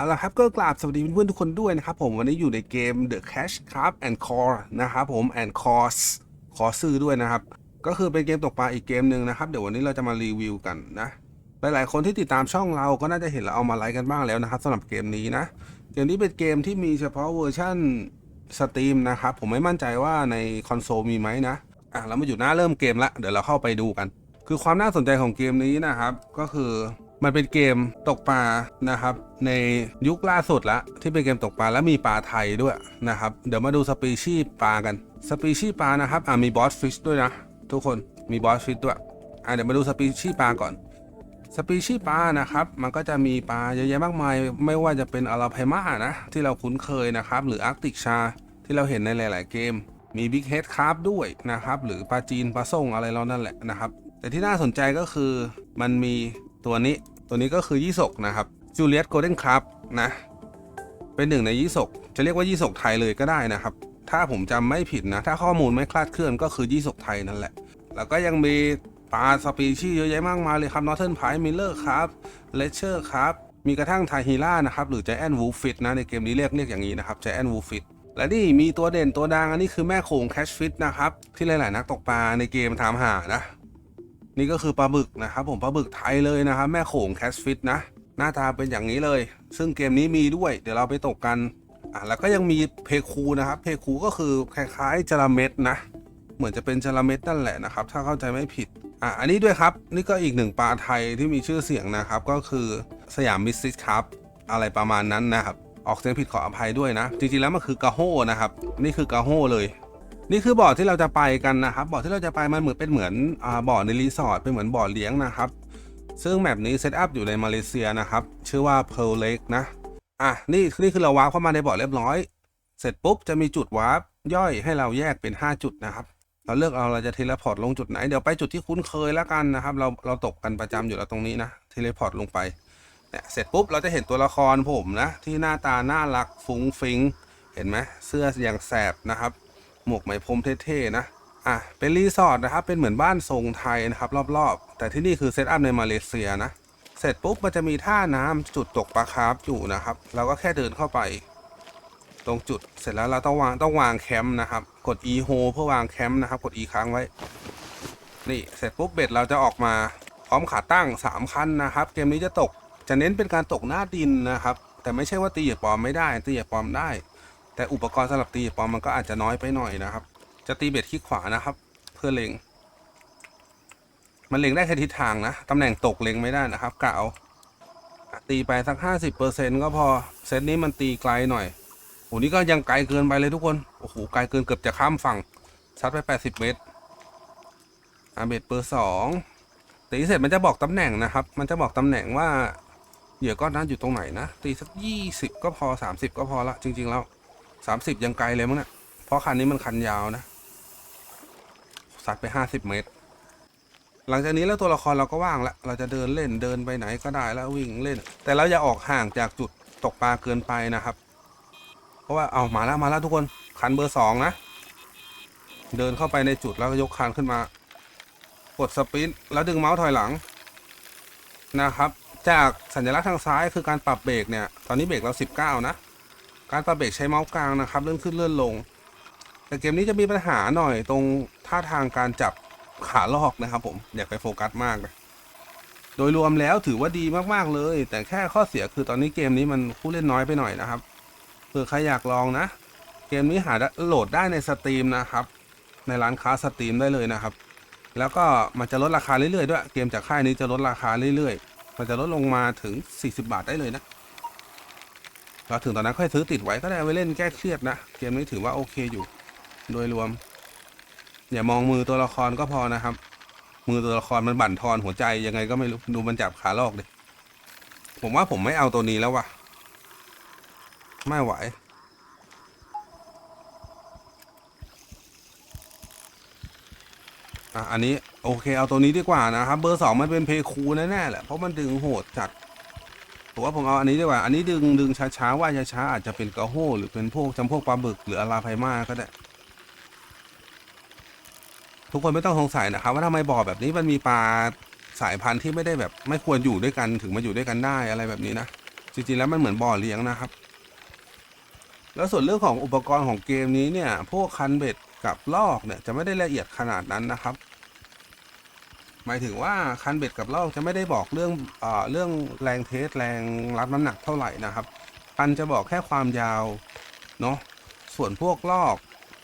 เอาละครับก็กราบสวัสดีเพื่อนๆทุกคนด้วยนะครับผมวันนี้อยู่ในเกม The Cash Craft and Core นะครับผม and Course ขอซื้อด้วยนะครับ ก็คือเป็นเกมตกปลาอีกเกมหนึ่งนะครับ เดี๋ยววันนี้เราจะมารีวิวกันนะ หลายๆคนที่ติดตามช่องเราก็น่าจะเห็นเราเอามาไลฟ์กันบ้างแล้วนะครับสำหรับเกมนี้นะ เกมนี้เป็นเกมที่มีเฉพาะเวอร์ชั่นสตรีมนะครับผมไม่มั่นใจว่าในคอนโซลมีไหมนะอะเรามาอยู่หน้าเริ่มเกมละเดี๋ยวเราเข้าไปดูกัน คือความน่าสนใจของเกมนี้นะครับ ก็คือ มันเป็นเกมตกปลานะครับ ในยุคล่าสุดละที่เป็นเกมตกปลาแล้วมีปลาไทยด้วยนะครับ เดี๋ยวมาดูสปีชีปลากันสปีชีปลานะครับอะมีบอสฟิชด้วยนะทุกคนมีบอสฟิชด้วยอะเดี๋ยวมาดูสปีชีปลาก่อนสปีชีปลานะครับ มันก็จะมีปลาเยอะแยะมากมาย ไม่ว่าจะเป็นอาราไพมานะที่เราคุ้นเคยนะครับ หรืออาร์กติกชาที่เราเห็นในหลาย ๆ เกม มีบิ๊กเฮดคาร์ด้วยนะครับ หรือปลาจีนปลาส่งอะไรเรานั่นแหละนะครับ แต่ที่น่าสนใจก็คือมันมี ตัวนี้ตัวนี้ก็คือยี่สกนะครับจูเลียตโกลเด้นคาร์นะ เป็นหนึ่งในยี่สกจะเรียกว่ายี่สกไทยเลยก็ได้นะครับ ถ้าผมจำไม่ผิดนะ ถ้าข้อมูลไม่คลาดเคลื่อนก็คือยี่สกไทยนั่นแหละ แล้วก็ยังมีปลาสปีชีส์เยอะแยะมากมายเลยครับนอร์เทิร์นไพมิลเลอร์ครับเลเชอร์ครับมีกระทั่งไทฮีล่านะครับ หรือ g จแอนวูฟิตนะ ในเกมนี้เรียกเรียกอย่างนี้นะครับ g จแอนวูฟิตและนี่มีตัวเด่นตัวดังอันนี้คือแม่โขงแคชฟิตนะครับ ที่หลาย ๆ นักตกปลาในเกมถามหานะ นี่ก็คือปลาบึกนะครับผมปลาบึกไทยเลยนะครับแม่โขงแคชฟิตนะ หน้าตาเป็นอย่างนี้เลย ซึ่งเกมนี้มีด้วย เดี๋ยวเราไปตกกันอะแล้วก็ยังมีเพคูนะครับ เพคูก็คือคล้ายๆจระเม็ดนะ เหมือนจะเป็นจระเม็ดนั่นแหละนะครับ ถ้าเข้าใจไม่ผิดอะอันนี้ด้วยครับ นี่ก็อีกหนึ่งปลาไทยที่มีชื่อเสียงนะครับ ก็คือสยามมิสซิสครับอะไรประมาณนั้นนะครับ ออกเสียงผิดขออภัยด้วยนะ จริงๆแล้วมันคือกาโฮนะครับ นี่คือกาโฮเลย นี่คือบ่อที่เราจะไปกันนะครับบ่อที่เราจะไปมันเหมือนเป็นเหมือนอ่าบ่อในรีสอร์ทเป็นเหมือนบ่อเลี้ยงนะครับ ซึ่งแมปนี้เซตอัพอยู่ในมาเลเซียนะครับ ชื่อว่า Pearl Lake นะอะนี่นี่คือเราวาร์ปเข้ามาในบ่อเรียบร้อย เสร็จปุ๊บจะมีจุดวาร์ปย่อยให้เราแยกเป็น 5 จุดนะครับ เราเลือกเอาเราจะเทเลพอร์ตลงจุดไหนเดี๋ยวไปจุดที่คุ้นเคยแล้วกันนะครับ เราเราตกกันประจำอยู่แล้วตรงนี้นะเทเลพอร์ตลงไปเนี่ยเสร็จปุ๊บเราจะเห็นตัวละครผมนะ ที่หน้าตาน่ารักฟุ้งฟิง เห็นไหมเสื้ออย่างแสบนะครับ หมวกไหมพรมเท่ๆนะอะเป็นรีสอร์ทนะครับเป็นเหมือนบ้านทรงไทยนะครับรอบๆ แต่ที่นี่คือเซตอัพในมาเลเซียนะเสร็จปุ๊บมันจะมีท่าน้ำจุดตกปลาคาร์ฟอยู่นะครับ เราก็แค่เดินเข้าไป ตรงจุดเสร็จแล้วเราต้องวางต้องวางแคมป์นะครับ กด e h o เพื่อวางแคมป์นะครับ กด e ค้างไว้ นี่เสร็จปุ๊บเบ็ดเราจะออกมาพร้อมขาตั้ง 3 คันนะครับ เกมนี้จะตกจะเน้นเป็นการตกหน้าดินนะครับ แต่ไม่ใช่ว่าตีเหยียบปลอมไม่ได้ตีเหยียบปลอมได้ แต่อุปกรณ์สำหรับตีปอมมันก็อาจจะน้อยไปหน่อยนะครับ จะตีเบ็ดคลิกขวานะครับ เพื่อเล็ง มันเล็งได้แค่ทิศทางนะตำแหน่งตกเล็งไม่ได้นะครับกะเอาตีไปสักห้าสิบเปอร์เซ็นก็พอเซตนี้มันตีไกลหน่อยโหนี่ก็ยังไกลเกินไปเลยทุกคนโอ้โหไกลเกินเกือบจะข้ามฝั่งซัดไปแปดสิบเมตรอาเบ็ดเบอร์สองตีเสร็จมันจะบอกตำแหน่งนะครับ มันจะบอกตำแหน่งว่าเหยื่อก้อนนั้นอยู่ตรงไหนนะ ตีสักยี่สิบก็พอสามสิบก็พอละจริง ๆ แล้ว สามสิบยังไกลเลยมั้งเนี่ยเพราะคันนี้มันคันยาวนะสัดไปห้าสิบเมตร หลังจากนี้แล้วตัวละครเราก็ว่างละเราจะเดินเล่นเดินไปไหนก็ได้แล้ววิ่งเล่น แต่เราอย่าออกห่างจากจุดตกปลาเกินไปนะครับ เพราะว่าเอามาแล้วมาแล้วทุกคนคันเบอร์สองนะเดินเข้าไปในจุดแล้วก็ยกคันขึ้นมา กดสปินแล้วดึงเมาส์ถอยหลังนะครับ จากสัญลักษณ์ทางซ้ายคือการปรับเบรกเนี่ย ตอนนี้เบรกเรา 19 นะ การปรับเบรกใช้เมาส์กลางนะครับเลื่อนขึ้นเลื่อนลง แต่เกมนี้จะมีปัญหาหน่อยตรงท่าทางการจับขาลอกนะครับ ผมอยากไปโฟกัสมากนะโดยรวมแล้วถือว่าดีมากๆเลย แต่แค่ข้อเสียคือตอนนี้เกมนี้มันผู้เล่นน้อยไปหน่อยนะครับเผื่อใครอยากลองนะ เกมนี้หาโหลดได้ในสตรีมนะครับ ในร้านค้าสตรีมได้เลยนะครับ แล้วก็มันจะลดราคาเรื่อยๆด้วย เกมจากค่ายนี้จะลดราคาเรื่อยๆ มันจะลดลงมาถึง 40 บาทได้เลยนะ เราถึงตอนนั้นค่อยซื้อติดไว้ก็ได้ไว้เล่นแก้เครียดนะ เกมนี้ถือว่าโอเคอยู่ โดยรวม อย่ามองมือตัวละครก็พอนะครับ มือตัวละครมันบั่นทอนหัวใจยังไงก็ไม่รู้ดูมันจับขาลอกดิผมว่าผมไม่เอาตัวนี้แล้วว่ะ ไม่ไหวอะอันนี้โอเคเอาตัวนี้ดีกว่านะครับ เบอร์สองมันเป็นเพคูแน่ๆแหละเพราะมันดึงโหดจัด ผมว่าผมเอาอันนี้ดีกว่า อันนี้ดึงดึงช้าๆว่าช้าๆอาจจะเป็นกระโฮหรือเป็นพวกจำพวกปลาบึกหรืออาราไพมาก็ได้ ทุกคนไม่ต้องสงสัยนะครับ ว่าทำไมบ่อแบบนี้มันมีปลาสายพันธุ์ที่ไม่ได้แบบไม่ควรอยู่ด้วยกันถึงมาอยู่ด้วยกันได้อะไรแบบนี้นะจริงๆแล้วมันเหมือนบ่อเลี้ยงนะครับ แล้วส่วนเรื่องของอุปกรณ์ของเกมนี้เนี่ย พวกคันเบ็ดกับลอกเนี่ยจะไม่ได้ละเอียดขนาดนั้นนะครับ หมายถึงว่าคันเบ็ดกับลอกจะไม่ได้บอกเรื่องเอ่อเรื่องแรงเทสแรงรับน้ำหนักเท่าไหร่นะครับ คันจะบอกแค่ความยาวเนาะส่วนพวกลอก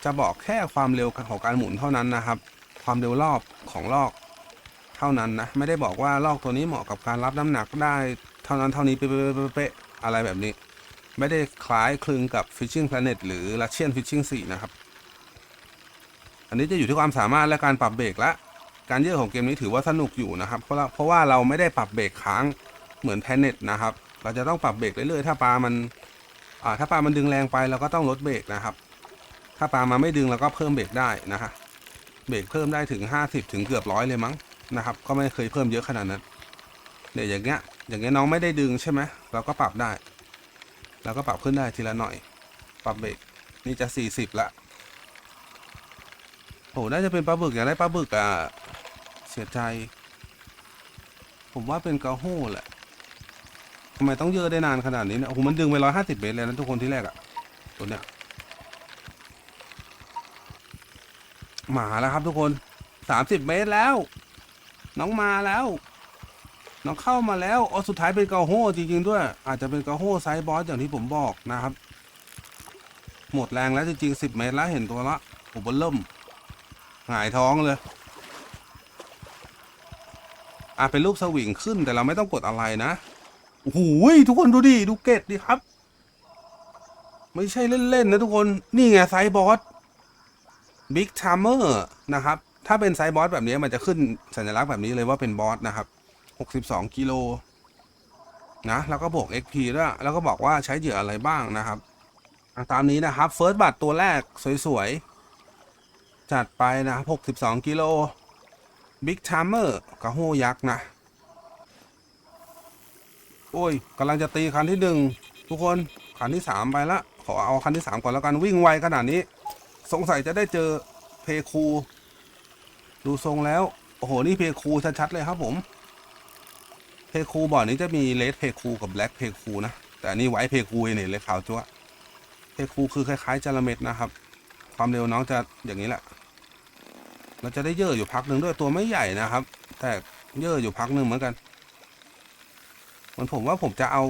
จะบอกแค่ความเร็วของการหมุนเท่านั้นนะครับ ความเร็วรอบของลอกเท่านั้นนะไม่ได้บอกว่าลอกตัวนี้เหมาะกับการรับน้ำหนักได้เท่านั้นเท่านี้เป๊ะๆอะไรแบบนี้ ไม่ได้คล้ายคลึงกับ Fishing Planet หรือ Russian Fishing 4 นะครับ อันนี้จะอยู่ที่ความสามารถและการปรับเบรกละ การเยอะของเกมนี้ถือว่าสนุกอยู่นะครับ เพราะเพราะว่าเราไม่ได้ปรับเบรกค้างเหมือน Planet นะครับ เราจะต้องปรับเบรกเรื่อยๆถ้าปลามันอ่าถ้าปลามันดึงแรงไปเราก็ต้องลดเบรกนะครับ ถ้าปลามาไม่ดึงเราก็เพิ่มเบรกได้นะฮะเบรกเพิ่มได้ถึง 50 ถึงเกือบร้อยเลยมั้งนะครับ ก็ไม่เคยเพิ่มเยอะขนาดนั้นเนี่ยอย่างเงี้ยอย่างเงี้ยน้องไม่ได้ดึงใช่ไหมเราก็ปรับได้เราก็ปรับขึ้นได้ทีละหน่อย ปรับเบรกนี่จะ 40ละโอ้น่าจะเป็นปลาบึกอยากได้ปลาบึกอะ สียใจ ผมว่าเป็นกระโห้แหละทำไมต้องเยอะได้นานขนาดนี้เนี่ยโอ้โหมันดึงไปร้อยห้าสิบเมตรเลยนะทุกคนที่แรกอะตัวเนี้ยมาแล้วครับทุกคนสามสิบเมตรแล้ว น้องมาแล้ว น้องเข้ามาแล้วอ๋อสุดท้ายเป็นกาโฮจริงๆด้วย อาจจะเป็นกาโฮไซส์บอสอย่างที่ผมบอกนะครับ หมดแรงแล้วจริงๆสิบเมตรแล้วเห็นตัวละโอ้โหเริ่มหงายท้องเลย อะเป็นรูปสวิงขึ้นแต่เราไม่ต้องกดอะไรนะโอ้โหทุกคนดูดิดูเกตดิครับ ไม่ใช่เล่น ๆ นะทุกคนนี่ไงไซส์บอสบิ๊กทามเมอร์นะครับ ถ้าเป็นไซส์บอสแบบนี้มันจะขึ้นสัญลักษณ์แบบนี้เลยว่าเป็นบอสนะครับ62กิโลนะแล้วก็บวก XP ด้วยแล้วก็บอกว่าใช้เหยื่ออะไรบ้างนะครับตามนี้นะครับเฟิร์สบัตตัวแรกสวย ๆ จัดไปนะครับ62กิโล บิ๊กทามเมอร์กระโหยักษ์นะ โอ้ยกำลังจะตีคันที่หนึ่งทุกคนคันที่สามไปละ ขอเอาคันที่สามก่อนแล้วกันวิ่งไวขนาดนี้ สงสัยจะได้เจอเพคู ดูทรงแล้ว โอ้โห นี่เพคูชัดๆเลยครับผม เพคูบอร์ดนี้จะมีเลดเพคูกับแบล็กเพคูนะ แต่อันนี้ไวเพคูเห็นเลยขาวจั๊วะเพคูคือคล้ายๆจาระเม็ดนะครับ ความเร็วน้องจะอย่างนี้แหละ เราจะได้เยอะอยู่พักหนึ่งด้วยตัวไม่ใหญ่นะครับ แต่เยอะอยู่พักหนึ่งเหมือนกันมันผมว่าผมจะเอา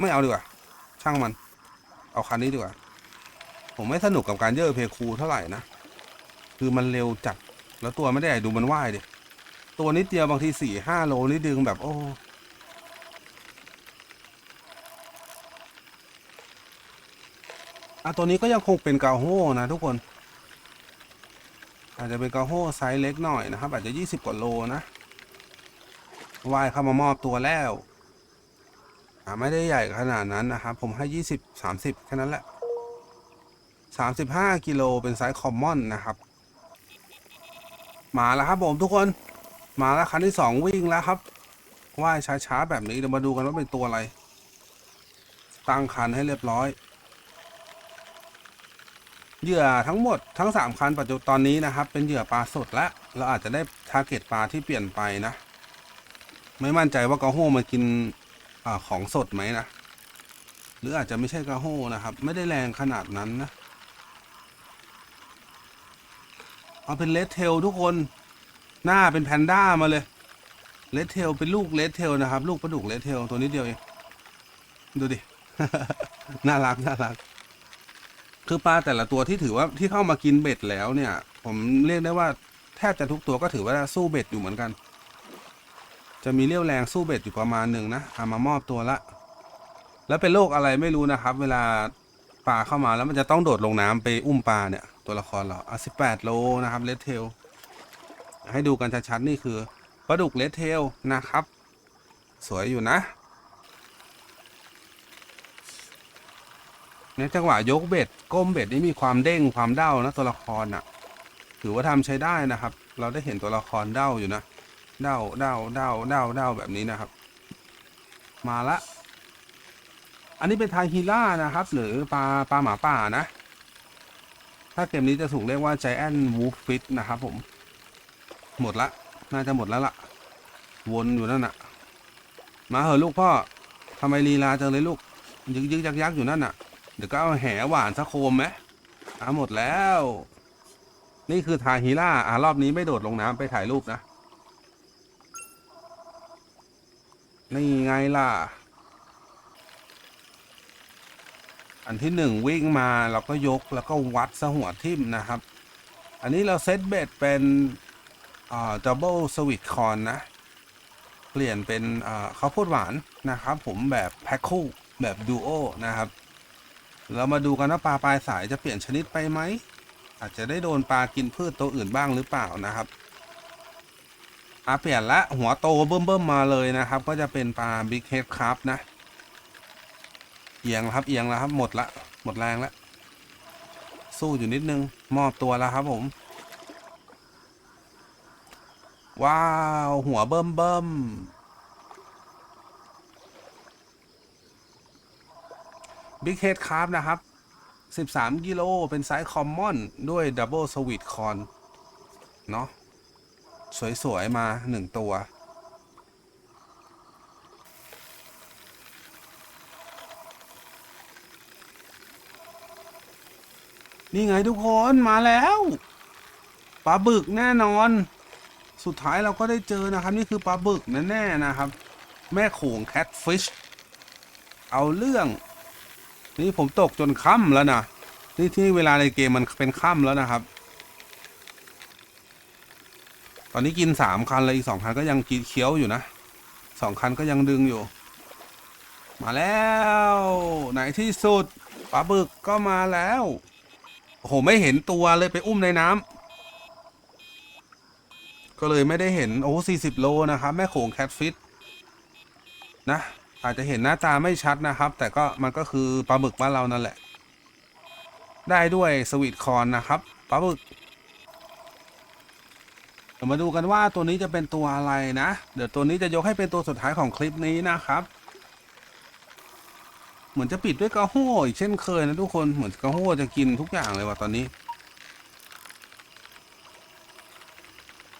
ไม่เอาดีกว่า ช่างมัน เอาคันนี้ดีกว่า ผมไม่สนุกกับการเยอะเพคูเท่าไหร่นะ คือมันเร็วจัด แล้วตัวไม่ได้ใหญ่ดูมันว่ายดิตัวนิดเดียวบางทีสี่ห้าโลนี่ดึงแบบ โอ้อะตัวนี้ก็ยังคงเป็นกาโฮนะทุกคน อาจจะเป็นกาโฮไซส์เล็กหน่อยนะครับ อาจจะยี่สิบกว่าโลนะวายเข้ามามอบตัวแล้วอ่าไม่ได้ใหญ่ขนาดนั้นนะครับ ผมให้ยี่สิบสามสิบแค่นั้นแหละสามสิบห้ากิโลเป็นไซส์คอมมอนนะครับมาแล้วครับผมทุกคนมาแล้วคันที่สองวิ่งแล้วครับว่ายช้าๆแบบนี้เดี๋ยวมาดูกันว่าเป็นตัวอะไร ตั้งคันให้เรียบร้อย เหยื่อทั้งหมดทั้งสามคันปัจจุบันตอนนี้นะครับ เป็นเหยื่อปลาสดและเราอาจจะได้ทาร์เก็ตปลาที่เปลี่ยนไปนะ ไม่มั่นใจว่ากระโฮมันกินอของสดไหมนะ หรืออาจจะไม่ใช่กระโฮนะครับ ไม่ได้แรงขนาดนั้นนะ เอาเป็นเลดเทลทุกคนหน้าเป็นแพนด้ามาเลยเลดเทลเป็นลูกเลดเทลนะครับ ลูกปลาดุกเลดเทลตัวนี้เดียวเองดูดิ น่ารักน่ารัก คือปลาแต่ละตัวที่ถือว่าที่เข้ามากินเบ็ดแล้วเนี่ย ผมเรียกได้ว่าแทบจะทุกตัวก็ถือว่าสู้เบ็ดอยู่เหมือนกัน จะมีเรี่ยวแรงสู้เบ็ดอยู่ประมาณหนึ่งนะเอามามอบตัวละ แล้วเป็นโรคอะไรไม่รู้นะครับ เวลาปลาเข้ามาแล้วมันจะต้องโดดลงน้ำไปอุ้มปลาเนี่ยตัวละครเราอะสิบแปดโลนะครับเลดเทลให้ดูกันชัดๆนี่คือปลาดุกเลดเทลนะครับ สวยอยู่นะ ในจังหวะยกเบ็ดก้มเบ็ดนี่มีความเด้งความเด้านะตัวละครอะ ถือว่าทำใช้ได้นะครับ เราได้เห็นตัวละครเด้าอยู่นะเด้าเด้าเด้าเด้าเด้าแบบนี้นะครับ มาละ อันนี้เป็นทาฮีล่านะครับ หรือปลาปลาหมาป่านะ ถ้าเกมนี้จะถูกเรียกว่า Giant Wolf Fish นะครับผม หมดละ น่าจะหมดแล้วล่ะ วนอยู่นั่นน่ะ มาเหอะลูกพ่อทำไมลีลาจังเลยลูก ยึกยึกยักยักอยู่นั่นน่ะ เดี๋ยวก็เอาแหหวานสักโคมไหมอะหมดแล้ว นี่คือทาฮิล่าอะรอบนี้ไม่โดดลงน้ำไปถ่ายรูปนะ นี่ไงล่ะ อันที่หนึ่งวิ่งมาเราก็ยกแล้วก็วัดซะหัวทิ่มนะครับ อันนี้เราเซตเบดเป็นอ่าดับเบิลสวิตคอนนะ เปลี่ยนเป็นอ่าข้าวโพดหวานนะครับ ผมแบบแพ็คคู่แบบดูโอนะครับ เรามาดูกันว่าปลาปลายสายจะเปลี่ยนชนิดไปไหม อาจจะได้โดนปลากินพืชตัวอื่นบ้างหรือเปล่านะครับอะเปลี่ยนละหัวโตเบิ่มเบิ่มๆมาเลยนะครับ ก็จะเป็นปลาบิ๊กเฮดครับนะ เอียงแล้วครับเอียงแล้วครับหมดละหมดแรงแล้วสู้อยู่นิดนึงมอบตัวแล้วครับผม ว้าว หัวเบิ่มเบิ่ม บิ๊กเฮดคาร์ฟนะครับ 13 กิโล เป็นไซส์คอมมอน ด้วยดับเบิลสวีทคอนเนาะสวย ๆ มา 1 ตัว นี่ไงทุกคนมาแล้วปลาบึกแน่นอน สุดท้ายเราก็ได้เจอนะครับ นี่คือปลาบึกแน่ๆนะครับ แม่โขงแคทฟิช เอาเรื่อง นี่ผมตกจนค่ำแล้วนะนี่ที่เวลาในเกมมันเป็นค่ำแล้วนะครับ ตอนนี้กินสามคันเลยอีกสองคันก็ยังกินเคี้ยวอยู่นะสองคันก็ยังดึงอยู่ มาแล้วไหนที่สุดปลาบึกก็มาแล้วโอ้โหไม่เห็นตัวเลยไปอุ้มในน้ำก็เลยไม่ได้เห็นโอ้สี่สิบโลนะครับแม่โขงแคทฟิตนะ อาจจะเห็นหน้าตาไม่ชัดนะครับ แต่ก็มันก็คือปลาหมึกบ้านเรานั่นแหละ ได้ด้วยสวีทคอนนะครับปลาหมึกเดี๋ยวมาดูกันว่าตัวนี้จะเป็นตัวอะไรนะ เดี๋ยวตัวนี้จะยกให้เป็นตัวสุดท้ายของคลิปนี้นะครับ เหมือนจะปิดด้วยกระโห้อีกเช่นเคยนะทุกคนเหมือนกระโห้จะกินทุกอย่างเลยว่ะตอนนี้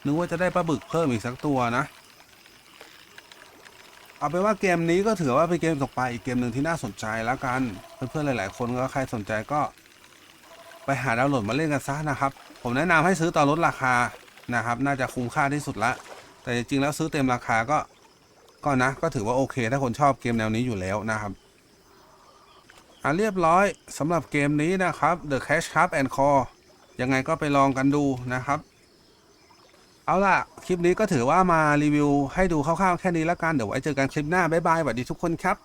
นึกว่าจะได้ปลาบึกเพิ่มอีกสักตัวนะ เอาเป็นว่าเกมนี้ก็ถือว่าเป็นเกมตกปลาอีกเกมหนึ่งที่น่าสนใจแล้วกัน เพื่อนๆหลาย ๆ คนก็ใครสนใจก็ ไปหาดาวน์โหลดมาเล่นกันซะนะครับ ผมแนะนำให้ซื้อตอนลดราคานะครับ น่าจะคุ้มค่าที่สุดละ แต่จริงๆแล้วซื้อเต็มราคาก็ก็นะ ก็ถือว่าโอเค ถ้าคนชอบเกมแนวนี้อยู่แล้วนะครับอะเรียบร้อยสำหรับเกมนี้นะครับ The Cash Cup and Call ยังไงก็ไปลองกันดูนะครับ เอาล่ะ คลิปนี้ก็ถือว่ามารีวิวให้ดูคร่าวๆแค่นี้แล้วกัน เดี๋ยวไว้เจอกันคลิปหน้า บ๊ายบายสวัสดีทุกคนครับ